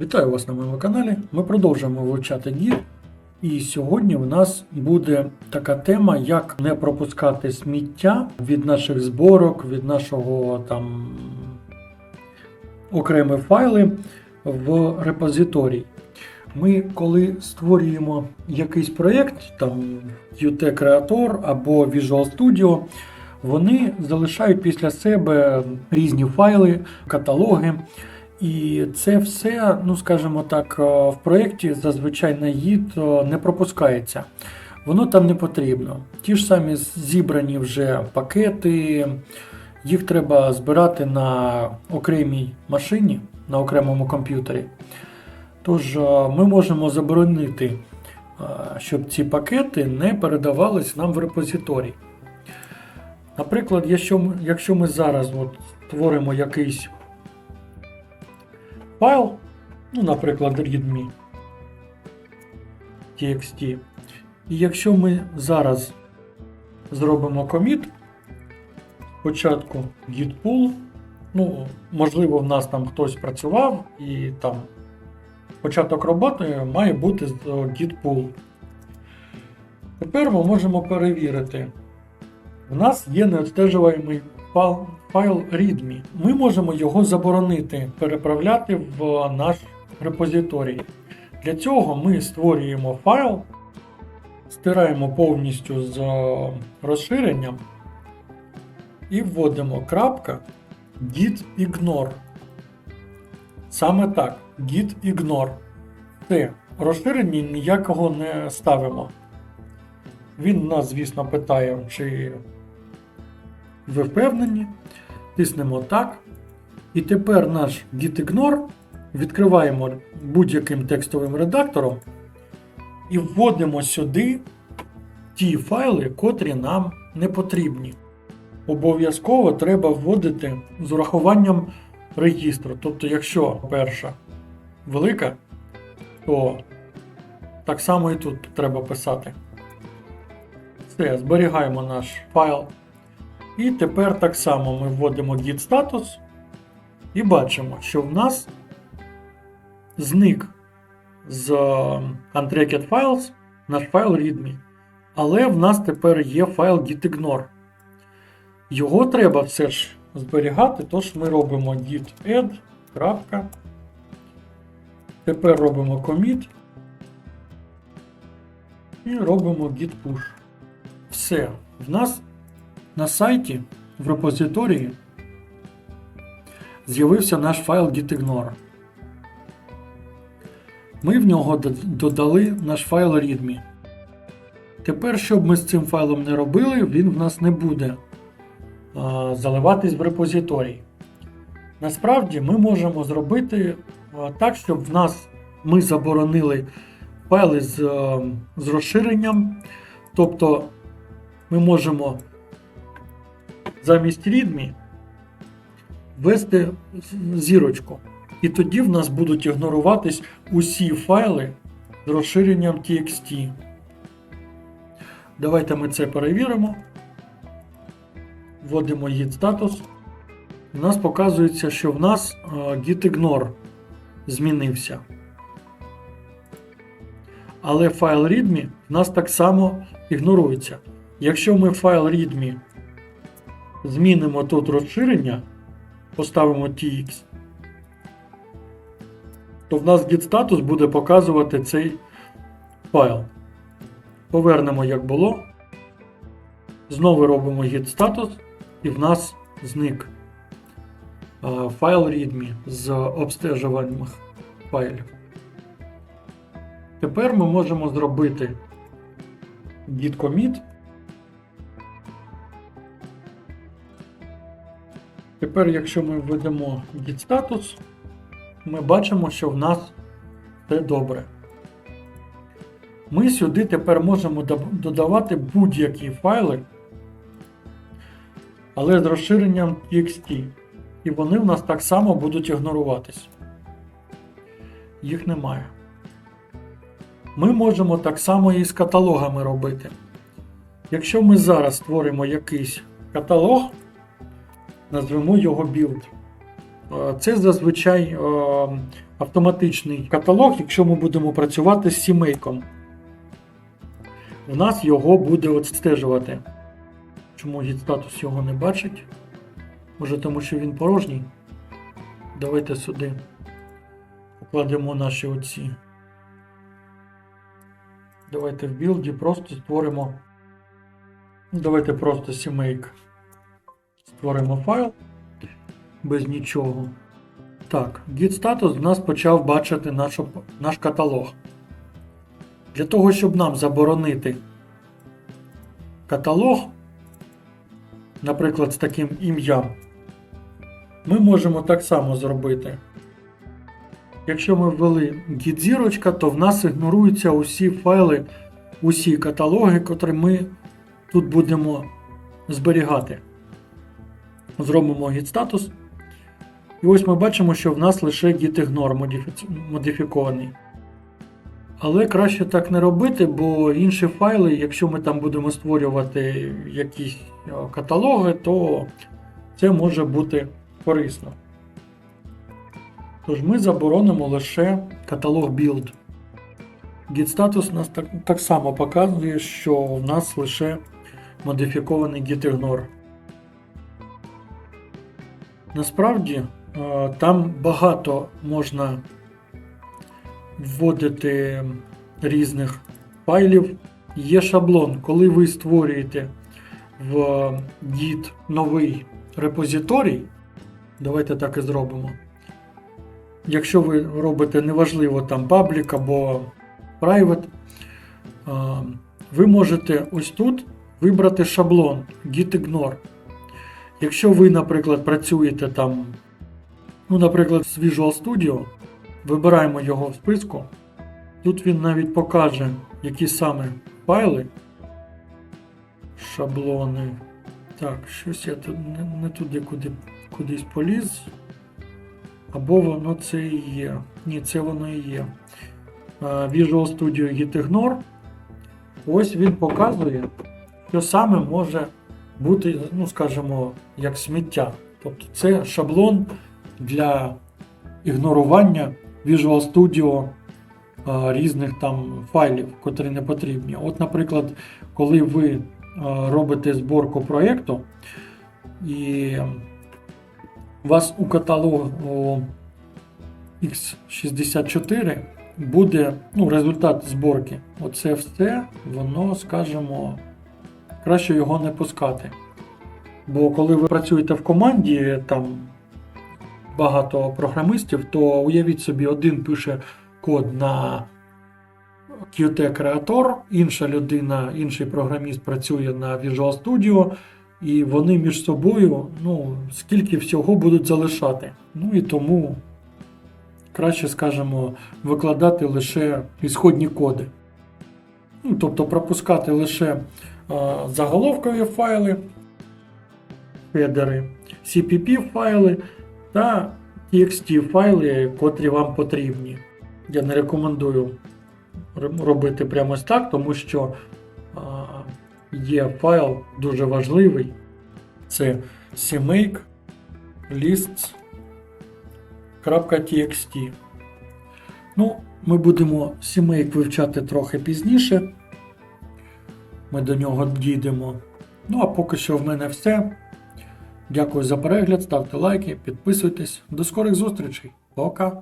Вітаю вас на моєму каналі. Ми продовжуємо вивчати гід. І сьогодні в нас буде така тема, як не пропускати сміття від наших зборок, від нашого там окремі файли в репозиторій. Ми, коли створюємо якийсь проєкт, там Qt Creator або Visual Studio, вони залишають після себе різні файли, каталоги. І це все, ну скажімо так, е, в проєкті зазвичай на гід е, не пропускається. Воно там не потрібно. Ті ж самі зібрані вже пакети, їх треба збирати на окремій машині, на окремому комп'ютері. Тож е, ми можемо заборонити, щоб ці пакети не передавались нам в репозиторій. Наприклад, якщо ми, якщо ми зараз от створимо якийсь файл, ну, наприклад, readme txt. І якщо ми зараз зробимо коміт, спочатку git pull, ну, можливо, в нас там хтось працював і там початок роботи має бути з git pull. Тепер ми можемо перевірити. В нас є необстежуваємий файл, readme. Ми можемо його заборонити переправляти в наш репозиторій. Для цього ми створюємо файл, стираємо повністю з е, розширенням і вводимо крапка git ignore. Саме так, git ignore. Це розширення ніякого не ставимо. Він нас, звісно, питає, чи ви впевнені. Тиснемо так. І тепер наш gitignore відкриваємо будь-яким текстовим редактором і вводимо сюди ті файли, котрі нам не потрібні. Обов'язково треба вводити з урахуванням регістру. Тобто, якщо перша велика, то так само і тут треба писати. Все, зберігаємо наш файл. І тепер так само ми вводимо git статус і бачимо, що в нас зник з Untracked Files наш файл readme. Але в нас тепер є файл gitignore. Його треба все ж зберігати, тож ми робимо git add. Тепер робимо commit і робимо git push. Все. В нас на сайті в репозиторії з'явився наш файл gitignore. Ми в нього додали наш файл readme. Тепер, щоб ми з цим файлом не робили, він в нас не буде а, заливатись в репозиторій. Насправді ми можемо зробити а, так, щоб в нас ми заборонили файли з, а, з розширенням. Тобто ми можемо замість readme ввести зірочку. І тоді в нас будуть ігноруватись усі файли з розширенням TXT. Давайте ми це перевіримо. Вводимо git статус. У нас показується, що в нас gitignore змінився. Але файл readme в нас так само ігнорується. Якщо ми файл readme змінимо тут розширення, поставимо TX, то в нас git статус буде показувати цей файл. Повернемо, як було. Знову робимо git статус, і в нас зник файл readme з обстежувальних файлів. Тепер ми можемо зробити git commit. Тепер, якщо ми введемо git статус, ми бачимо, що в нас все добре. Ми сюди тепер можемо додавати будь-які файли, але з розширенням TXT. І вони в нас так само будуть ігноруватись. Їх немає. Ми можемо так само і з каталогами робити. Якщо ми зараз створимо якийсь каталог, назвемо його build. Е, Це зазвичай е, автоматичний каталог, якщо ми будемо працювати з сімейком. У нас його буде відстежувати. Чому гід статус його не бачить? Може тому що він порожній? Давайте сюди покладемо наші оці. Давайте в білді просто створимо. Ну, Давайте просто сімейк. Створимо файл без нічого. Так, git status в нас почав бачити нашу, наш каталог. Для того, щоб нам заборонити каталог, наприклад, з таким ім'ям, ми можемо так само зробити. Якщо ми ввели git зірочка, то в нас ігноруються усі файли, усі каталоги, котрі ми тут будемо зберігати. Зробимо git status. І ось ми бачимо, що в нас лише gitignore модифі- модифікований. Але краще так не робити, бо інші файли, якщо ми там будемо створювати якісь е, каталоги, то це може бути корисно. Тож ми заборонимо лише каталог build. Git status нас так, так само показує, що в нас лише модифікований gitignore. Насправді е, там багато можна вводити різних файлів. Є шаблон, коли ви створюєте в Git новий репозиторій. Давайте так і зробимо. Якщо ви робите неважливо там public або private, е, ви можете ось тут вибрати шаблон gitignore. Якщо ви, наприклад, працюєте там, ну, наприклад, з Visual Studio, вибираємо його в списку. Тут він навіть покаже, які саме файли, шаблони. Так, щось я тут не, не туди куди, кудись поліз. Або воно це і є. Ні, це воно і є. Visual Studio Gitignore. Ось він показує, що саме може бути, ну скажімо, як сміття. Тобто це шаблон для ігнорування Visual Studio різних там файлів, котрі не потрібні. От, наприклад, коли ви робите зборку проєкту, і у вас у каталогу X64 буде ну, результат зборки. Оце все, воно, скажімо, краще його не пускати. Бо коли ви працюєте в команді, там багато програмистів, то уявіть собі, один пише код на Qt Creator, інша людина, інший програміст працює на Visual Studio, і вони між собою ну, скільки всього будуть залишати. Ну і тому краще, скажімо, викладати лише ісходні коди. Ну, тобто пропускати лише заголовкові файли, хедери, CPP файли та TXT файли, котрі вам потрібні. Я не рекомендую робити прямо ось так, тому що є файл дуже важливий. Це cmake lists.txt. Ну, ми будемо CMake вивчати трохи пізніше. Ми до нього дійдемо. Ну а поки що в мене все. Дякую за перегляд, ставте лайки, підписуйтесь. До скорих зустрічей. Пока!